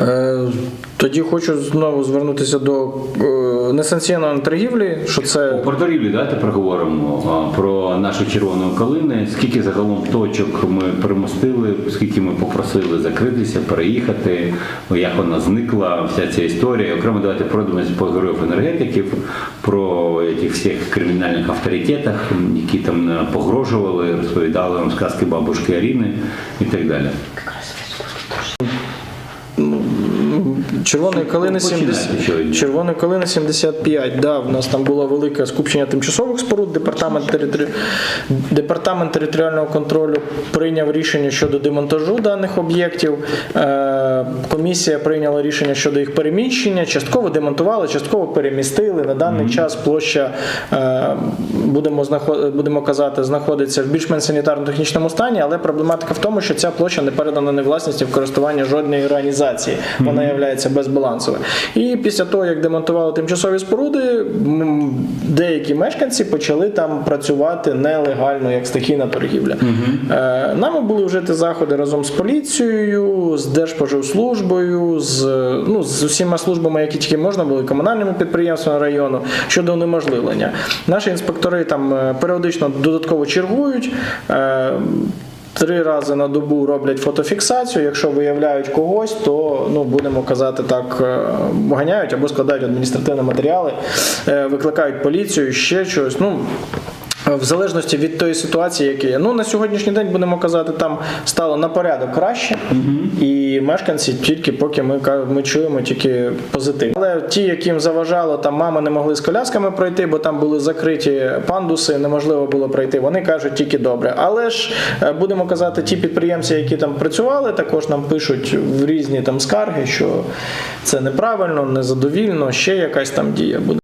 Е, Тоді хочу знову звернутися до е, несанкціонованої торгівлі, що це Про торгівлю давайте проговоримо а, про нашу червону калини. Скільки загалом точок ми перемостили, скільки ми попросили закритися, переїхати, як вона зникла, вся ця історія. Окремо давайте пройдемось по героїв енергетиків, про цих всіх кримінальних авторитетах, які там е, погрожували, розповідали нам сказки бабушки Аріни і так далі. Червоної калини Ну, 70, червоної калини 75. Да, в нас там було велике скупчення тимчасових споруд. Департамент територи... департамент територіального контролю прийняв рішення щодо демонтажу даних об'єктів. Е, Комісія прийняла рішення щодо їх переміщення. Частково демонтували, частково перемістили. На даний час площа е, будемо знаход... будемо казати, знаходиться в більш-менш санітарно-технічному стані, але проблематика в тому, що ця площа не передана не власності в користування жодної організації. Вона є безбалансовою. І після того, як демонтували тимчасові споруди, деякі мешканці почали там працювати нелегально, як стихійна торгівля. Е, Нами були вжити заходи разом з поліцією, з Держпоживслужбою, з, ну, з усіма службами, які тільки можна були, комунальними підприємствами району щодо унеможливлення. Наші інспектори там е, періодично додатково чергують. Три рази на добу роблять фотофіксацію. Якщо виявляють когось, то ну будемо казати так, е, ганяють або складають адміністративні матеріали, е, викликають поліцію, ще щось. Ну в залежності від тої ситуації, яка є. Ну на сьогоднішній день будемо казати, там стало на порядок краще, і мешканці тільки поки ми ми чуємо тільки позитив. Але ті, яким заважало, там мами не могли з колясками пройти, бо там були закриті пандуси, неможливо було пройти. Вони кажуть тільки добре. Але ж е, будемо казати, ті підприємці, які там працювали, також нам пишуть в різні там скарги, що це неправильно, незадовільно, ще якась там дія буде.